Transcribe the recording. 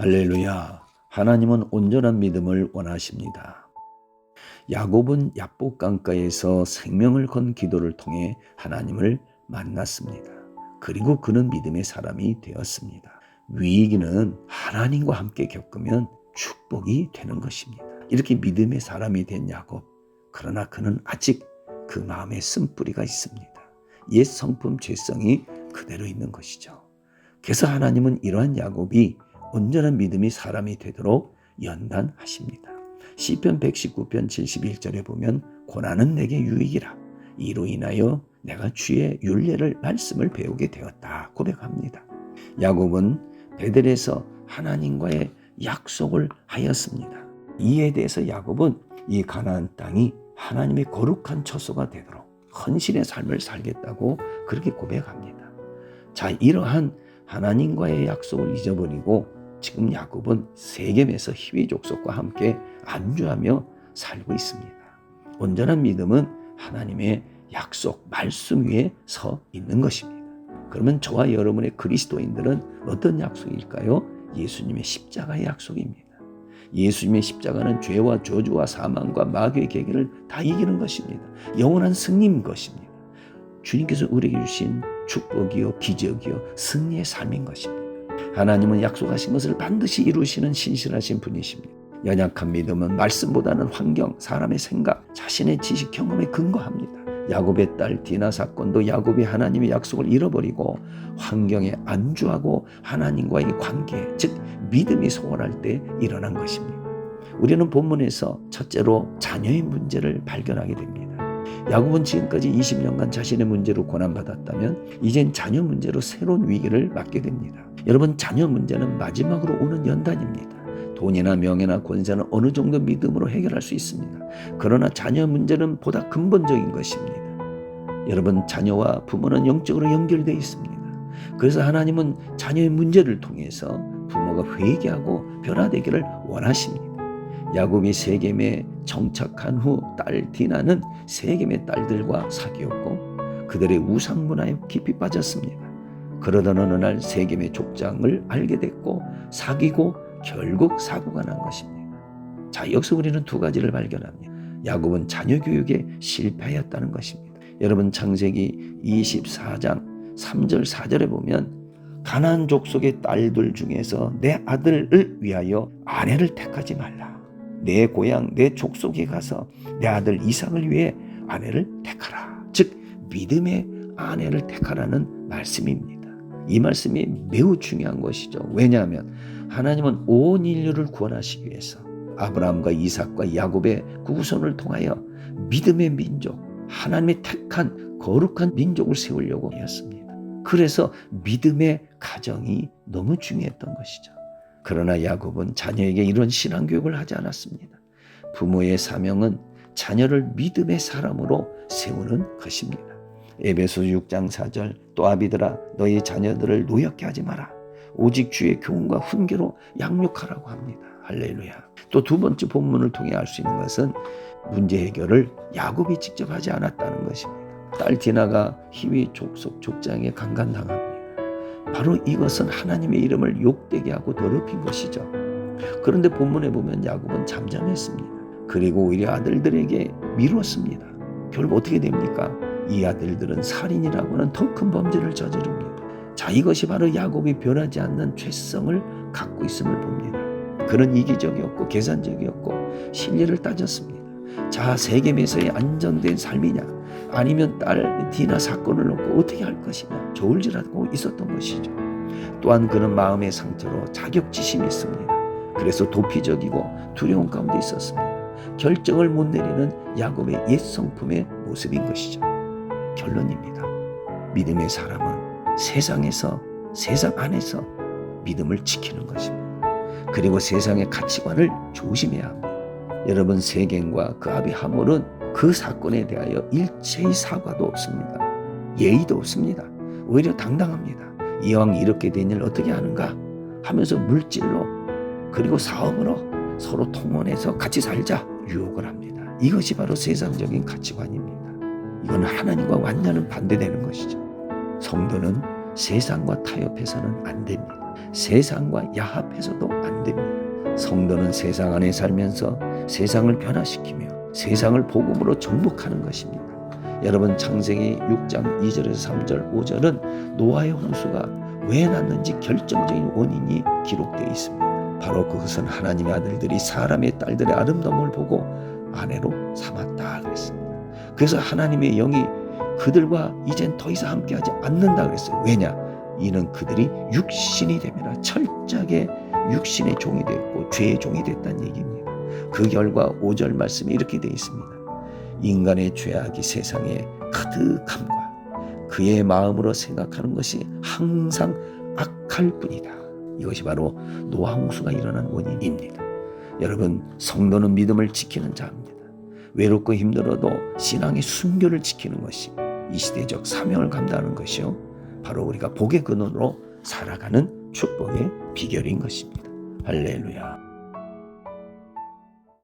할렐루야. 하나님은 온전한 믿음을 원하십니다. 야곱은 야복 강가에서 생명을 건 기도를 통해 하나님을 만났습니다. 그리고 그는 믿음의 사람이 되었습니다. 위기는 하나님과 함께 겪으면 축복이 되는 것입니다. 이렇게 믿음의 사람이 된 야곱. 그러나 그는 아직 그 마음에 쓴뿌리가 있습니다. 옛 성품 죄성이 그대로 있는 것이죠. 그래서 하나님은 이러한 야곱이 온전한 믿음이 사람이 되도록 연단하십니다. 시편 119편 71절에 보면 고난은 내게 유익이라 이로 인하여 내가 주의 윤례를 말씀을 배우게 되었다 고백합니다. 야곱은 베델에서 하나님과의 약속을 하였습니다. 이에 대해서 야곱은 이 가나안 땅이 하나님의 거룩한 처소가 되도록 헌신의 삶을 살겠다고 그렇게 고백합니다. 자, 이러한 하나님과의 약속을 잊어버리고 지금 야곱은 세겜에서 희위 족속과 함께 안주하며 살고 있습니다. 온전한 믿음은 하나님의 약속, 말씀 위에 서 있는 것입니다. 그러면 저와 여러분의 그리스도인들은 어떤 약속일까요? 예수님의 십자가의 약속입니다. 예수님의 십자가는 죄와 저주와 사망과 마귀의 계계를 다 이기는 것입니다. 영원한 승리인 것입니다. 주님께서 우리에게 주신 축복이요 기적이요 승리의 삶인 것입니다. 하나님은 약속하신 것을 반드시 이루시는 신실하신 분이십니다. 연약한 믿음은 말씀보다는 환경, 사람의 생각, 자신의 지식 경험에 근거합니다. 야곱의 딸 디나 사건도 야곱이 하나님의 약속을 잃어버리고 환경에 안주하고 하나님과의 관계, 즉 믿음이 소홀할 때 일어난 것입니다. 우리는 본문에서 첫째로 자녀의 문제를 발견하게 됩니다. 야곱은 지금까지 20년간 자신의 문제로 고난받았다면 이젠 자녀 문제로 새로운 위기를 맞게 됩니다. 여러분 자녀 문제는 마지막으로 오는 연단입니다. 돈이나 명예나 권세는 어느 정도 믿음으로 해결할 수 있습니다. 그러나 자녀 문제는 보다 근본적인 것입니다. 여러분 자녀와 부모는 영적으로 연결되어 있습니다. 그래서 하나님은 자녀의 문제를 통해서 부모가 회개하고 변화되기를 원하십니다. 야곱이 세겜에 정착한 후 딸 디나는 세겜의 딸들과 사귀었고 그들의 우상 문화에 깊이 빠졌습니다. 그러던 어느 날 세겜의 족장을 알게 됐고 사귀고 결국 사고가 난 것입니다. 자, 여기서 우리는 두 가지를 발견합니다. 야곱은 자녀 교육에 실패하였다는 것입니다. 여러분 창세기 24장 3절 4절에 보면 가나안 족속의 딸들 중에서 내 아들을 위하여 아내를 택하지 말라. 내 고향 내 족속에 가서 내 아들 이삭을 위해 아내를 택하라. 즉 믿음의 아내를 택하라는 말씀입니다. 이 말씀이 매우 중요한 것이죠. 왜냐하면 하나님은 온 인류를 구원하시기 위해서 아브라함과 이삭과 야곱의 구구선을 통하여 믿음의 민족, 하나님의 택한 거룩한 민족을 세우려고 하였습니다. 그래서 믿음의 가정이 너무 중요했던 것이죠. 그러나 야곱은 자녀에게 이런 신앙 교육을 하지 않았습니다. 부모의 사명은 자녀를 믿음의 사람으로 세우는 것입니다. 에베소 6장 4절 또 아비들아 너희 자녀들을 노엽게 하지 마라. 오직 주의 교훈과 훈계로 양육하라고 합니다. 할렐루야. 또 두 번째 본문을 통해 알 수 있는 것은 문제 해결을 야곱이 직접 하지 않았다는 것입니다. 딸 디나가 희위 족속 족장에 강간당합니다. 바로 이것은 하나님의 이름을 욕되게 하고 더럽힌 것이죠. 그런데 본문에 보면 야곱은 잠잠했습니다. 그리고 오히려 아들들에게 미뤘습니다. 결국 어떻게 됩니까? 이 아들들은 살인이라고 하는 더 큰 범죄를 저지릅니다. 자, 이것이 바로 야곱이 변하지 않는 죄성을 갖고 있음을 봅니다. 그는 이기적이었고 계산적이었고 신뢰를 따졌습니다. 자, 세겜에서의 안정된 삶이냐 아니면 딸 디나 사건을 놓고 어떻게 할 것이냐 저울질하고 있었던 것이죠. 또한 그는 마음의 상처로 자격지심이 있습니다. 그래서 도피적이고 두려움 가운데 있었습니다. 결정을 못 내리는 야곱의 옛 성품의 모습인 것이죠. 결론입니다. 믿음의 사람은 세상에서 세상 안에서 믿음을 지키는 것입니다. 그리고 세상의 가치관을 조심해야 합니다. 여러분 세겜과 그 아비 하몰은 그 사건에 대하여 일체의 사과도 없습니다. 예의도 없습니다. 오히려 당당합니다. 이왕 이렇게 된 일 어떻게 하는가 하면서 물질로 그리고 사업으로 서로 통혼해서 같이 살자 유혹을 합니다. 이것이 바로 세상적인 가치관입니다. 이건 하나님과 완전히 반대되는 것이죠. 성도는 세상과 타협해서는 안 됩니다. 세상과 야합해서도 안 됩니다. 성도는 세상 안에 살면서 세상을 변화시키며 세상을 복음으로 정복하는 것입니다. 여러분 창세기 6장 2절에서 3절 5절은 노아의 홍수가 왜 났는지 결정적인 원인이 기록되어 있습니다. 바로 그것은 하나님의 아들들이 사람의 딸들의 아름다움을 보고 아내로 삼았다 그랬습니다. 그래서 하나님의 영이 그들과 이젠 더 이상 함께하지 않는다 그랬어요. 왜냐? 이는 그들이 육신이 되면 철저하게 육신의 종이 됐고 죄의 종이 됐다는 얘기입니다. 그 결과 5절 말씀이 이렇게 되어 있습니다. 인간의 죄악이 세상에 가득함과 그의 마음으로 생각하는 것이 항상 악할 뿐이다. 이것이 바로 노아 홍수가 일어난 원인입니다. 여러분 성도는 믿음을 지키는 자입니다. 외롭고 힘들어도 신앙의 순교를 지키는 것이 이 시대적 사명을 감당하는 것이요. 바로 우리가 복의 근원으로 살아가는 축복의 비결인 것입니다. 할렐루야.